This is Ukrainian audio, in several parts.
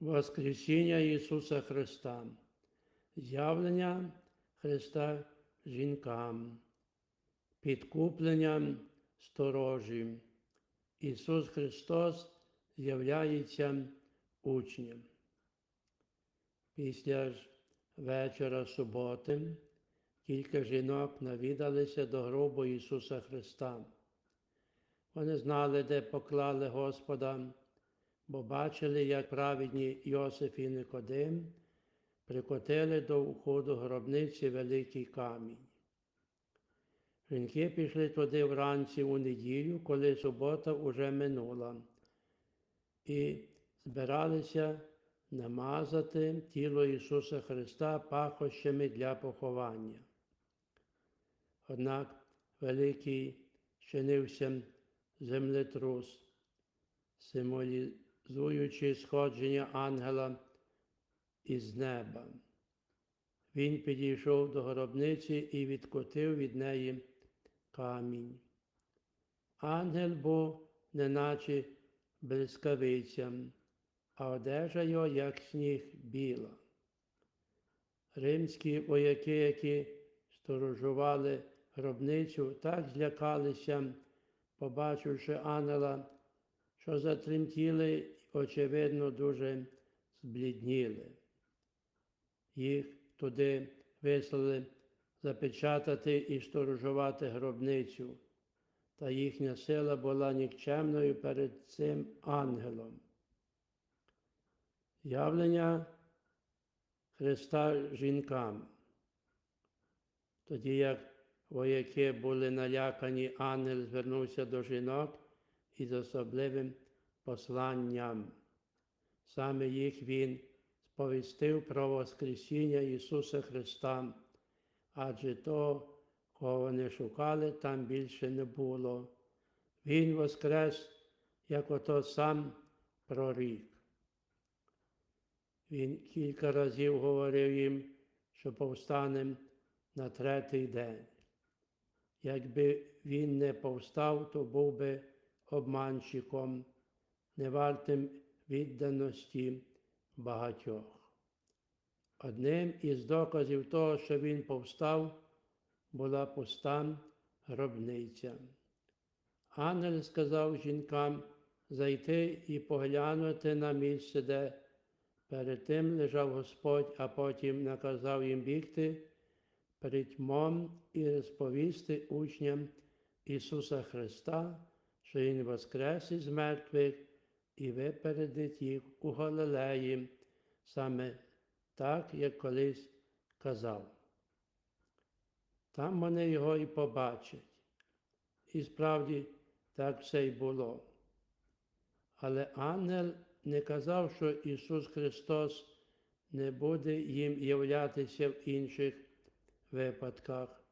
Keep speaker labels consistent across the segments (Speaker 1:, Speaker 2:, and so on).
Speaker 1: Воскресіння Ісуса Христа, з'явлення Христа жінкам, підкуплення сторожі. Ісус Христос з'являється учням. Після ж вечора суботи кілька жінок навідалися до гробу Ісуса Христа. Вони знали, де поклали Господа, бо бачили, як праведні Йосиф і Никодим прикотили до входу гробниці великий камінь. Жінки пішли туди вранці у неділю, коли субота уже минула, і збиралися намазати тіло Ісуса Христа пахощами для поховання. Однак великий чинився землетрус, символізуючи сходження ангела із неба. Він підійшов до гробниці і відкотив від неї камінь. Ангел був неначе блискавиця, а одежа його, як сніг біла. Римські вояки, які сторожували гробницю, так злякалися, побачивши ангела, що затремтіли очевидно, дуже зблідніли. Їх туди вислали запечатати і сторожувати гробницю, та їхня сила була нікчемною перед цим ангелом. Явлення Христа жінкам. Тоді як вояки були налякані, ангел звернувся до жінок із особливим посланням. Саме їх він сповістив про Воскресіння Ісуса Христа, адже того, кого вони шукали, там більше не було. Він воскрес, як ото сам прорік. Він кілька разів говорив їм, що повстане на третій день. Якби він не повстав, то був би обманщиком, невартим відданості багатьох. Одним із доказів того, що він повстав, була пуста гробниця. Ангел сказав жінкам зайти і поглянути на місце, де перед тим лежав Господь, а потім наказав їм бігти притьмом і розповісти учням Ісуса Христа, що Він воскрес із мертвих і випередить їх у Галилеї, саме так, як колись казав. Там вони його і побачать. І справді так все й було. Але ангел не казав, що Ісус Христос не буде їм являтися в інших випадках,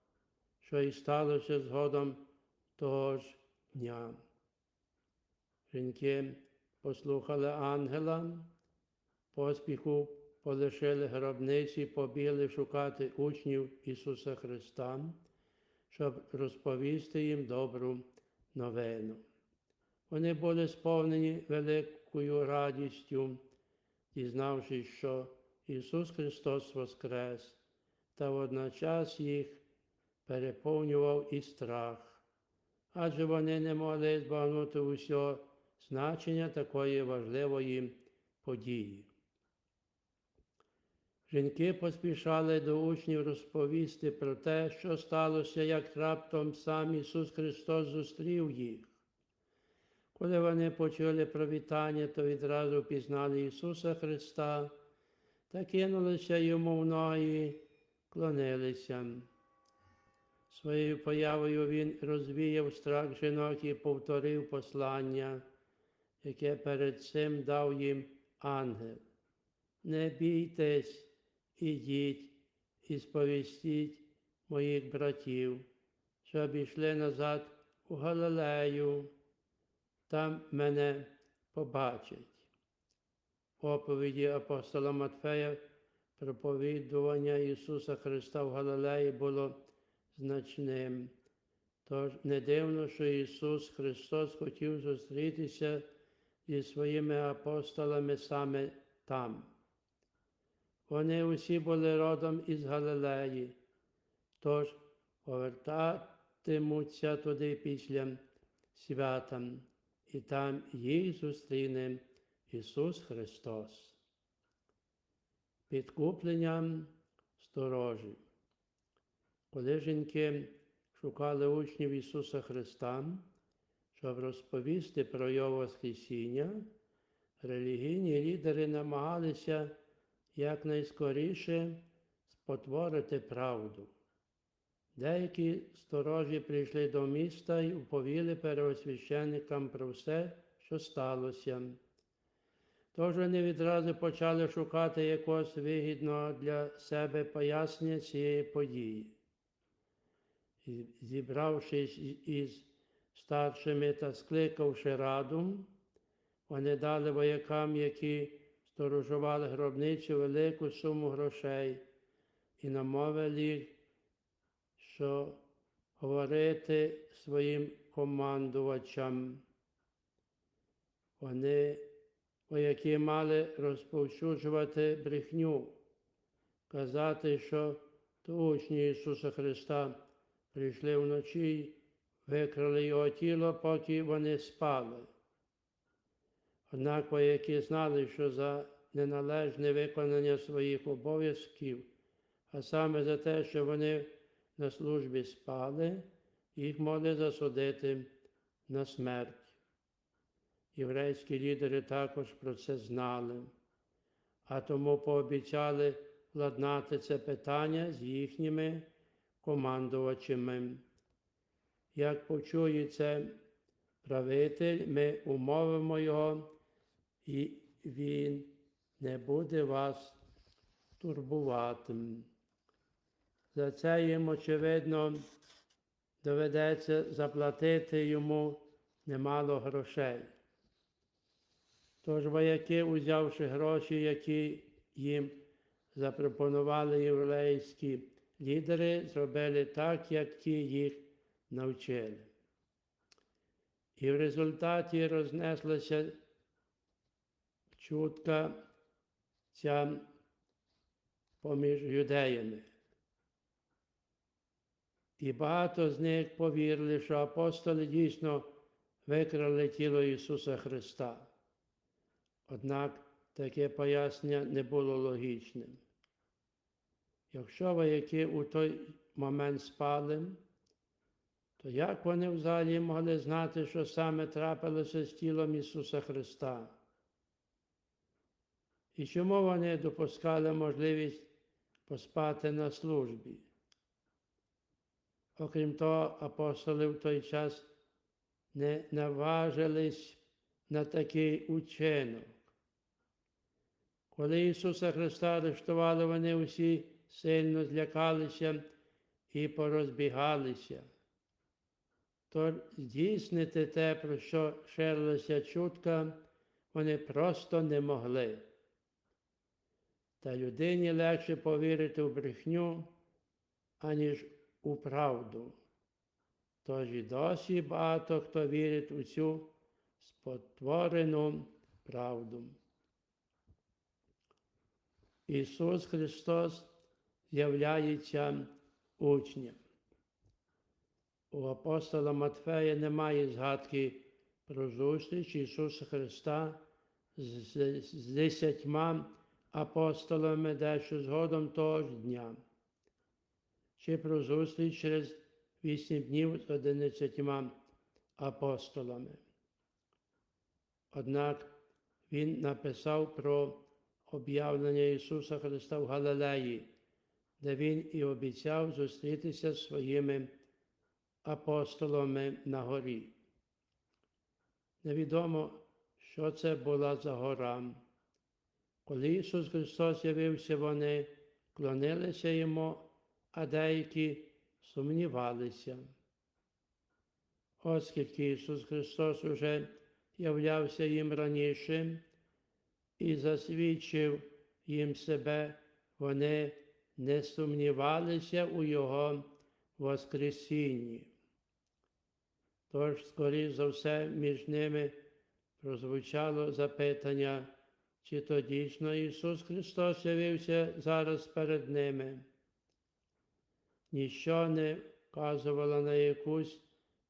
Speaker 1: що і сталося згодом того ж дня. Жінки послухали ангела, поспіху полишили гробниці, побігли шукати учнів Ісуса Христа, щоб розповісти їм добру новину. Вони були сповнені великою радістю, дізнавшись, що Ісус Христос Воскрес, та водночас їх переповнював і страх, адже вони не могли збагнути усього значення такої важливої події. Жінки поспішали до учнів розповісти про те, що сталося, як раптом сам Ісус Христос зустрів їх. Коли вони почули про вітання, то відразу пізнали Ісуса Христа та кинулися йому в ноги, клонилися. Своєю появою Він розвіяв страх жінок і повторив послання, яке перед цим дав їм ангел. Не бійтесь, ідіть і сповістіть моїх братів, щоб йшли назад у Галилею, там мене побачать. Оповіді апостола Матфея проповідування Ісуса Христа в Галилеї було значним. Тож не дивно, що Ісус Христос хотів зустрітися зі своїми апостолами саме там. Вони усі були родом із Галилеї, тож повертатимуться туди після свята, і там їх зустріне Ісус Христос. Підкупленням сторожі. Коли жінки шукали учнів Ісуса Христа, щоб розповісти про Його Воскресіння, релігійні лідери намагалися якнайскоріше спотворити правду. Деякі сторожі прийшли до міста і уповіли первосвященникам про все, що сталося. Тож вони відразу почали шукати якогось вигідного для себе пояснення цієї події. Зібравшись із старшими та скликавши раду, вони дали воякам, які сторожували гробницю велику суму грошей і намовили їх, що говорити своїм командувачам. Вони вояки мали розповсюджувати брехню, казати, що то учні Ісуса Христа прийшли вночі викрали його тіло, поки вони спали. Однак вояки знали, що за неналежне виконання своїх обов'язків, а саме за те, що вони на службі спали, їх могли засудити на смерть. Єврейські лідери також про це знали, а тому пообіцяли владнати це питання з їхніми командувачами. Як почує це правитель, ми умовимо його, і він не буде вас турбувати. За це їм, очевидно, доведеться заплатити йому немало грошей. Тож вояки, узявши гроші, які їм запропонували єврейські лідери, зробили так, як ті їх навчили. І в результаті рознеслася чутка ця поміж юдеями. І багато з них повірили, що апостоли дійсно викрали тіло Ісуса Христа. Однак таке пояснення не було логічним. Якщо вояки у той момент спали, то як вони взагалі могли знати, що саме трапилося з тілом Ісуса Христа? І чому вони допускали можливість поспати на службі? Окрім того, апостоли в той час не наважились на такий учинок. Коли Ісуса Христа арештували, вони усі сильно злякалися і порозбігалися. То здійснити те, про що ширилася чутка, вони просто не могли. Та людині легше повірити в брехню, аніж у правду. Тож і досі багато хто вірить у цю спотворену правду. Ісус Христос з'являється учням. У апостола Матфея немає згадки про зустріч Ісуса Христа з, з десятьма апостолами дещо згодом того ж дня, чи про зустріч через вісім днів з одинадцятьма апостолами. Однак Він написав про об'явлення Ісуса Христа в Галилеї, де Він і обіцяв зустрітися з своїми апостолами на горі. Невідомо, що це була за гора. Коли Ісус Христос явився, вони клонилися йому, а деякі сумнівалися. Оскільки Ісус Христос уже являвся їм раніше і засвідчив їм себе, вони не сумнівалися у Його Воскресінні. Тож, скоріш за все, між ними прозвучало запитання, чи то дійсно Ісус Христос явився зараз перед ними. Ніщо не вказувало на якусь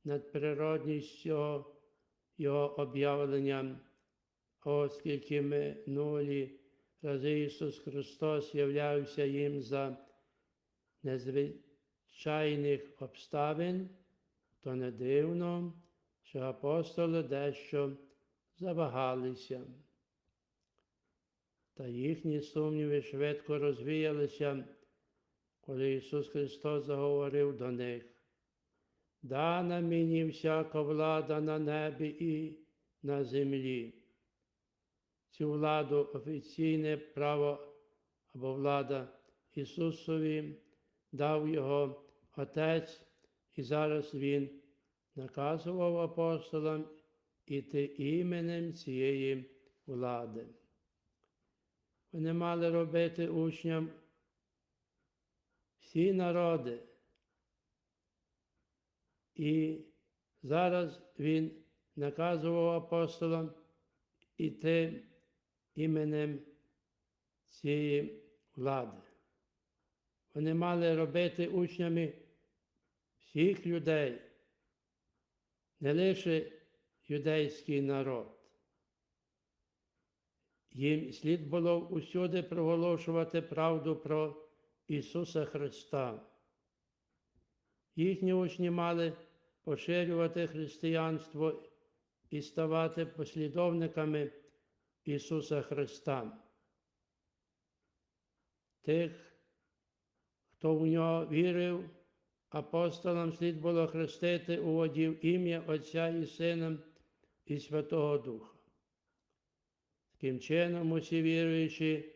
Speaker 1: надприродність його, його об'явлення, оскільки минулі рази Ісус Христос являвся їм за незвичайних обставин, то не дивно, що апостоли дещо завагалися. Та їхні сумніви швидко розвіялися, коли Ісус Христос заговорив до них. Дана мені всяка влада на небі і на землі. Цю владу офіційне право або влада Ісусові дав Його Отець, і зараз Він наказував апостолам іти іменем цієї влади. Вони мали робити учням всі народи. І зараз він наказував апостолам іти іменем цієї влади. Вони мали робити учнями всіх людей, не лише юдейський народ. Їм слід було усюди проголошувати правду про Ісуса Христа. Їхні учні мали поширювати християнство і ставати послідовниками Ісуса Христа. Тих, хто в нього вірив, апостолам слід було хрестити у воді в ім'я Отця і Сина і Святого Духа. Таким чином усі віруючі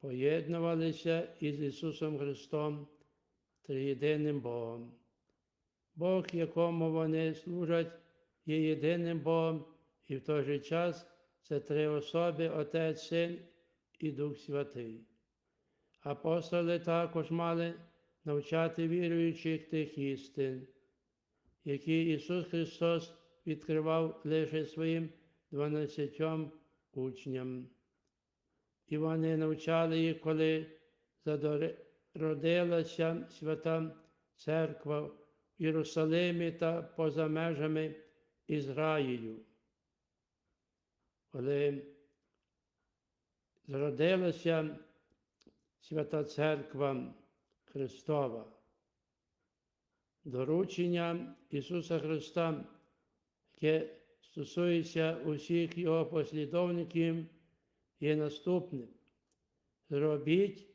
Speaker 1: поєднувалися із Ісусом Христом, триєдиним Богом. Бог, якому вони служать, є єдиним Богом, і в той же час це три особи Отець, Син і Дух Святий. Апостоли також мали навчати віруючих тих істин, які Ісус Христос відкривав лише своїм дванадцятьом учням. І вони навчали їх, коли зародилася свята церква в Єрусалимі та поза межами Ізраїлю. Коли зародилася свята церква Христова, доручення Ісуса Христа, яке стосується усіх Його послідовників, є наступним. Зробіть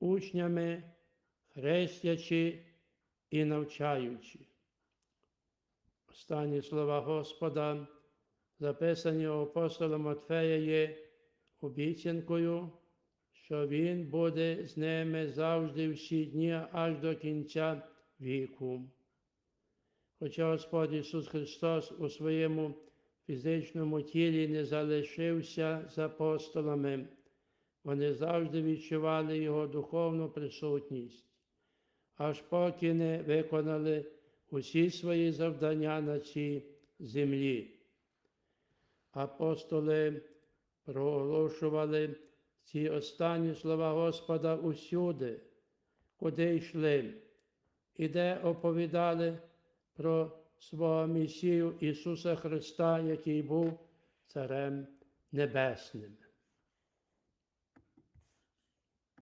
Speaker 1: учнями, хрестячи і навчаючи. Останні слова Господа, записані апостолом Матфея, є обіцянкою, що Він буде з ними завжди всі дні аж до кінця віку. Хоча Господь Ісус Христос у своєму фізичному тілі не залишився з апостолами, вони завжди відчували Його духовну присутність, аж поки не виконали усі свої завдання на цій землі. Апостоли проголошували ці останні слова Господа усюди, куди йшли, і де оповідали про свого Місію Ісуса Христа, який був Царем Небесним.